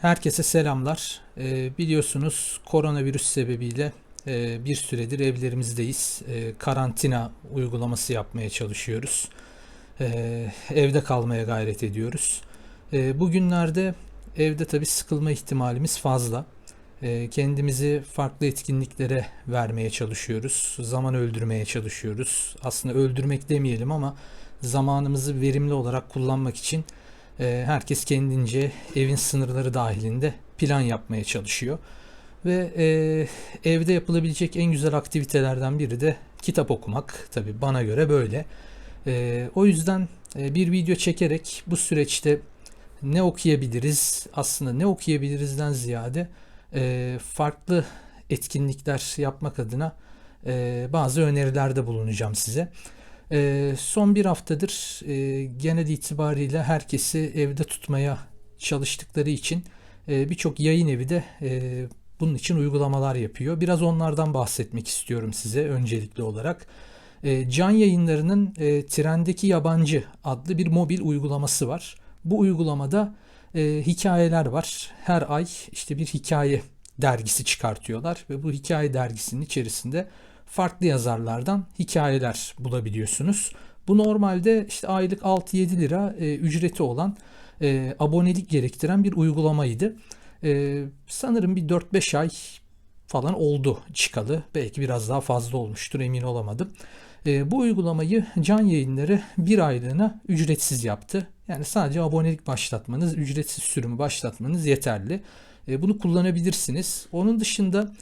Herkese selamlar. Ee, biliyorsunuz koronavirüs sebebiyle e, bir süredir evlerimizdeyiz. E, karantina uygulaması yapmaya çalışıyoruz. E, evde kalmaya gayret ediyoruz. E, bugünlerde evde tabii sıkılma ihtimalimiz fazla. E, kendimizi farklı etkinliklere vermeye çalışıyoruz. Zaman öldürmeye çalışıyoruz. Aslında öldürmek demeyelim ama zamanımızı verimli olarak kullanmak için herkes kendince evin sınırları dahilinde plan yapmaya çalışıyor. Ve e, evde yapılabilecek en güzel aktivitelerden biri de kitap okumak. Tabi bana göre böyle. E, o yüzden e, bir video çekerek bu süreçte ne okuyabiliriz aslında ne okuyabilirizden ziyade e, farklı etkinlikler yapmak adına bazı önerilerde bulunacağım size. E, son bir haftadır e, genel itibariyle herkesi evde tutmaya çalıştıkları için e, birçok yayın evi de e, bunun için uygulamalar yapıyor. Biraz onlardan bahsetmek istiyorum size öncelikli olarak. E, Can Yayınları'nın e, Trendeki Yabancı adlı bir mobil uygulaması var. Bu uygulamada e, hikayeler var. Her ay işte bir hikaye dergisi çıkartıyorlar ve bu hikaye dergisinin içerisinde farklı yazarlardan hikayeler bulabiliyorsunuz. Bu normalde işte aylık 6-7 lira e, ücreti olan e, abonelik gerektiren bir uygulamaydı. E, sanırım bir 4-5 ay falan oldu çıkalı. Belki biraz daha fazla olmuştur emin olamadım. E, bu uygulamayı can yayınları bir aylığına ücretsiz yaptı. Yani sadece abonelik başlatmanız, ücretsiz sürümü başlatmanız yeterli. E, bunu kullanabilirsiniz. Onun dışında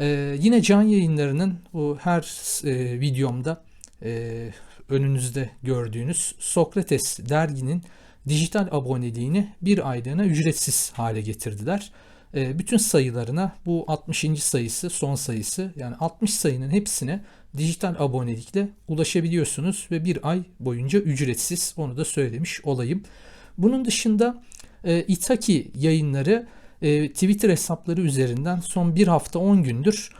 ee, yine can yayınlarının bu her e, videomda e, önünüzde gördüğünüz Sokrates derginin dijital aboneliğini bir aylığına ücretsiz hale getirdiler. E, bütün sayılarına bu 60. sayısı son sayısı yani 60 sayının hepsine dijital abonelikle ulaşabiliyorsunuz ve bir ay boyunca ücretsiz onu da söylemiş olayım. Bunun dışında e, Itaki yayınları e, Twitter hesapları üzerinden son bir hafta 10 gündür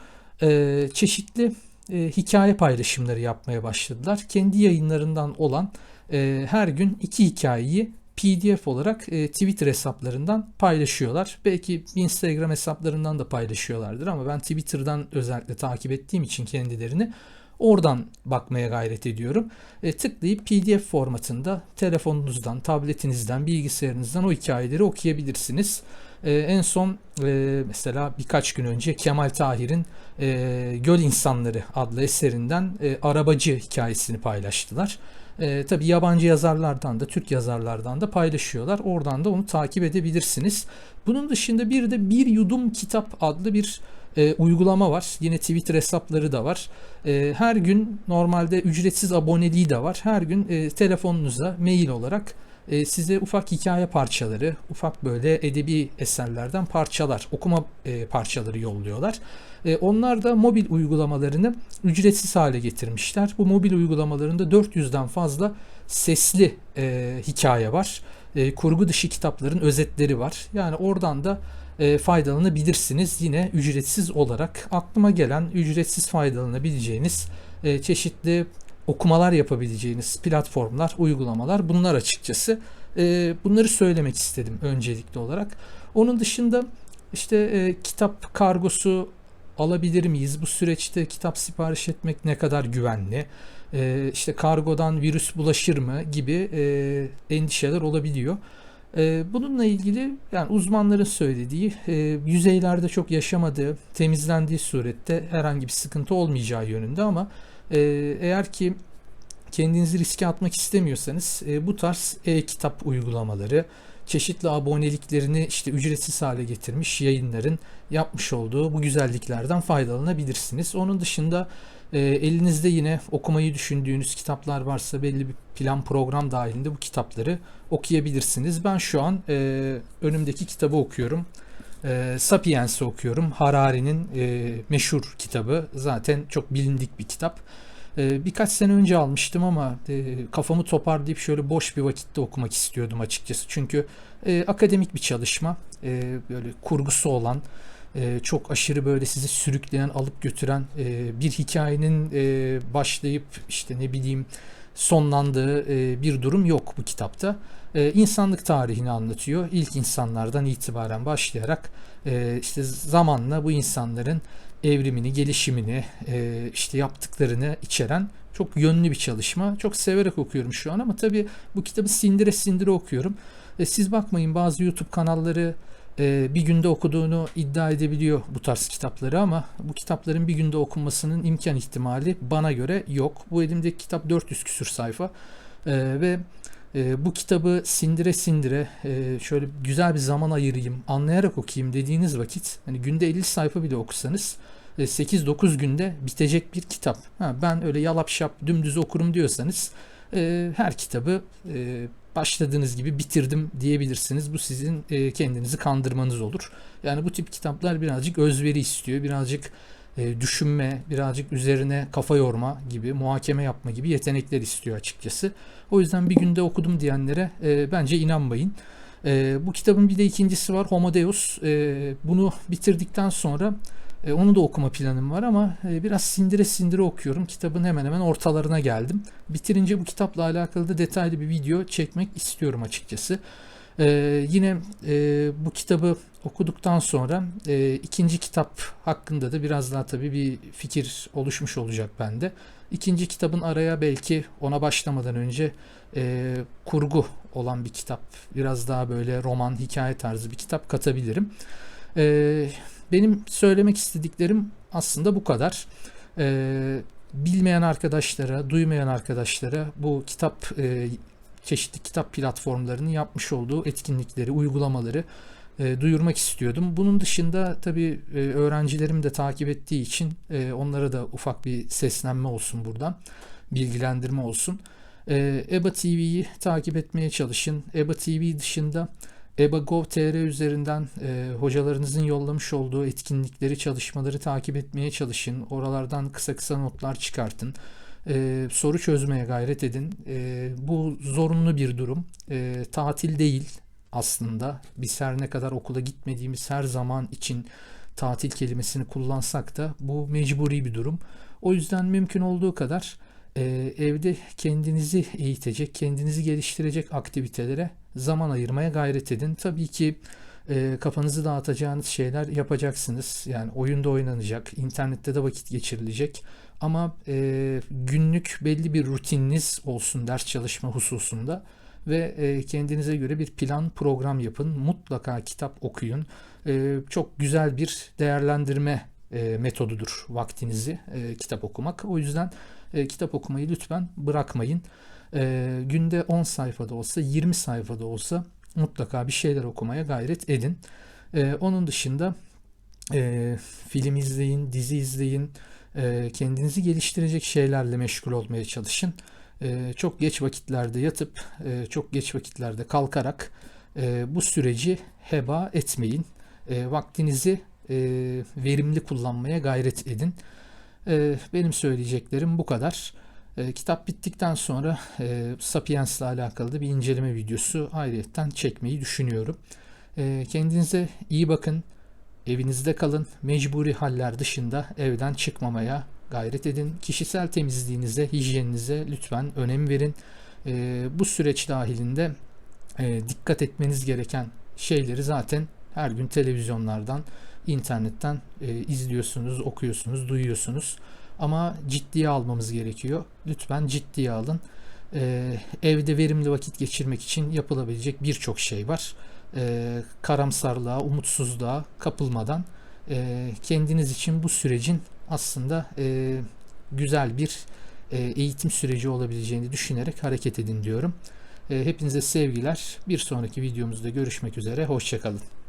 e, çeşitli e, hikaye paylaşımları yapmaya başladılar. Kendi yayınlarından olan e, her gün iki hikayeyi PDF olarak e, Twitter hesaplarından paylaşıyorlar. Belki Instagram hesaplarından da paylaşıyorlardır ama ben Twitter'dan özellikle takip ettiğim için kendilerini oradan bakmaya gayret ediyorum. E, tıklayıp PDF formatında telefonunuzdan, tabletinizden, bilgisayarınızdan o hikayeleri okuyabilirsiniz. E, en son e, mesela birkaç gün önce Kemal Tahir'in e, Göl İnsanları adlı eserinden e, arabacı hikayesini paylaştılar. E, tabii yabancı yazarlardan da Türk yazarlardan da paylaşıyorlar. Oradan da onu takip edebilirsiniz. Bunun dışında bir de Bir Yudum Kitap adlı bir e, uygulama var. Yine Twitter hesapları da var. E, her gün normalde ücretsiz aboneliği de var. Her gün e, telefonunuza mail olarak e, size ufak hikaye parçaları, ufak böyle edebi eserlerden parçalar, okuma e, parçaları yolluyorlar. E, onlar da mobil uygulamalarını ücretsiz hale getirmişler. Bu mobil uygulamalarında 400'den fazla sesli e, hikaye var. E, kurgu dışı kitapların özetleri var. Yani oradan da faydalanabilirsiniz. Yine ücretsiz olarak aklıma gelen ücretsiz faydalanabileceğiniz çeşitli okumalar yapabileceğiniz platformlar, uygulamalar bunlar açıkçası. E, bunları söylemek istedim öncelikli olarak. Onun dışında işte e, kitap kargosu alabilir miyiz? Bu süreçte kitap sipariş etmek ne kadar güvenli? E, işte kargodan virüs bulaşır mı gibi e, endişeler olabiliyor. E, bununla ilgili yani uzmanların söylediği e, yüzeylerde çok yaşamadığı, temizlendiği surette herhangi bir sıkıntı olmayacağı yönünde ama eğer ki kendinizi riske atmak istemiyorsanız e, bu tarz e-kitap uygulamaları, çeşitli aboneliklerini işte ücretsiz hale getirmiş yayınların yapmış olduğu bu güzelliklerden faydalanabilirsiniz. Onun dışında e, elinizde yine okumayı düşündüğünüz kitaplar varsa belli bir plan program dahilinde bu kitapları okuyabilirsiniz. Ben şu an e, önümdeki kitabı okuyorum. E, Sapiens'i okuyorum. Harari'nin e, meşhur kitabı. Zaten çok bilindik bir kitap. E, birkaç sene önce almıştım ama e, kafamı toparlayıp şöyle boş bir vakitte okumak istiyordum açıkçası. Çünkü e, akademik bir çalışma. E, böyle kurgusu olan, e, çok aşırı böyle sizi sürükleyen, alıp götüren e, bir hikayenin e, başlayıp işte ne bileyim sonlandığı e, bir durum yok bu kitapta. E, insanlık tarihini anlatıyor. İlk insanlardan itibaren başlayarak e, işte zamanla bu insanların evrimini, gelişimini, e, işte yaptıklarını içeren çok yönlü bir çalışma. Çok severek okuyorum şu an ama tabii bu kitabı sindire sindire okuyorum. Siz bakmayın bazı YouTube kanalları e, bir günde okuduğunu iddia edebiliyor bu tarz kitapları ama bu kitapların bir günde okunmasının imkan ihtimali bana göre yok. Bu elimdeki kitap 400 küsür sayfa e, ve e, bu kitabı sindire sindire e, şöyle güzel bir zaman ayırayım, anlayarak okuyayım dediğiniz vakit hani günde 50 sayfa bile okusanız 8-9 günde bitecek bir kitap. Ben öyle yalap şap dümdüz okurum diyorsanız e, her kitabı e, başladığınız gibi bitirdim diyebilirsiniz. Bu sizin e, kendinizi kandırmanız olur. Yani bu tip kitaplar birazcık özveri istiyor, birazcık e, düşünme, birazcık üzerine kafa yorma gibi, muhakeme yapma gibi yetenekler istiyor açıkçası. O yüzden bir günde okudum diyenlere e, bence inanmayın. Bu kitabın bir de ikincisi var Homo Deus. Bunu bitirdikten sonra e, onu da okuma planım var ama e, biraz sindire sindire okuyorum. Kitabın hemen hemen ortalarına geldim. Bitirince bu kitapla alakalı da detaylı bir video çekmek istiyorum açıkçası. E, yine e, bu kitabı okuduktan sonra e, ikinci kitap hakkında da biraz daha tabii bir fikir oluşmuş olacak bende. İkinci kitabın araya belki ona başlamadan önce e, kurgu olan bir kitap, biraz daha böyle roman, hikaye tarzı bir kitap katabilirim. E, benim söylemek istediklerim aslında bu kadar. Ee, bilmeyen arkadaşlara, duymayan arkadaşlara bu kitap e, çeşitli kitap platformlarının yapmış olduğu etkinlikleri, uygulamaları e, duyurmak istiyordum. Bunun dışında tabii e, öğrencilerim de takip ettiği için e, onlara da ufak bir seslenme olsun buradan, bilgilendirme olsun. E, EBA TV'yi takip etmeye çalışın. EBA TV dışında EBA.gov.tr üzerinden e, hocalarınızın yollamış olduğu etkinlikleri, çalışmaları takip etmeye çalışın. Oralardan kısa kısa notlar çıkartın. E, soru çözmeye gayret edin. E, bu zorunlu bir durum. E, tatil değil aslında. Biz her ne kadar okula gitmediğimiz her zaman için tatil kelimesini kullansak da bu mecburi bir durum. O yüzden mümkün olduğu kadar evde kendinizi eğitecek, kendinizi geliştirecek aktivitelere zaman ayırmaya gayret edin. Tabii ki e, kafanızı dağıtacağınız şeyler yapacaksınız. Yani oyunda oynanacak, internette de vakit geçirilecek. Ama e, günlük belli bir rutininiz olsun ders çalışma hususunda ve e, kendinize göre bir plan program yapın. Mutlaka kitap okuyun. E, çok güzel bir değerlendirme e, metodudur vaktinizi e, kitap okumak. O yüzden e, kitap okumayı lütfen bırakmayın. E, günde 10 sayfada olsa 20 sayfada olsa mutlaka bir şeyler okumaya gayret edin. E, onun dışında e, film izleyin, dizi izleyin, e, kendinizi geliştirecek şeylerle meşgul olmaya çalışın. E, çok geç vakitlerde yatıp e, çok geç vakitlerde kalkarak e, bu süreci heba etmeyin. E, vaktinizi e, verimli kullanmaya gayret edin. E, benim söyleyeceklerim bu kadar. E, kitap bittikten sonra e, Sapiens ile alakalı da bir inceleme videosu ayrıyetten çekmeyi düşünüyorum. E, kendinize iyi bakın. Evinizde kalın. Mecburi haller dışında evden çıkmamaya gayret edin. Kişisel temizliğinize, hijyeninize lütfen önem verin. E, bu süreç dahilinde e, dikkat etmeniz gereken şeyleri zaten her gün televizyonlardan, internetten e, izliyorsunuz, okuyorsunuz, duyuyorsunuz. Ama ciddiye almamız gerekiyor. Lütfen ciddiye alın. E, evde verimli vakit geçirmek için yapılabilecek birçok şey var. E, karamsarlığa, umutsuzluğa kapılmadan e, kendiniz için bu sürecin aslında e, güzel bir e, eğitim süreci olabileceğini düşünerek hareket edin diyorum. E, hepinize sevgiler. Bir sonraki videomuzda görüşmek üzere. Hoşçakalın.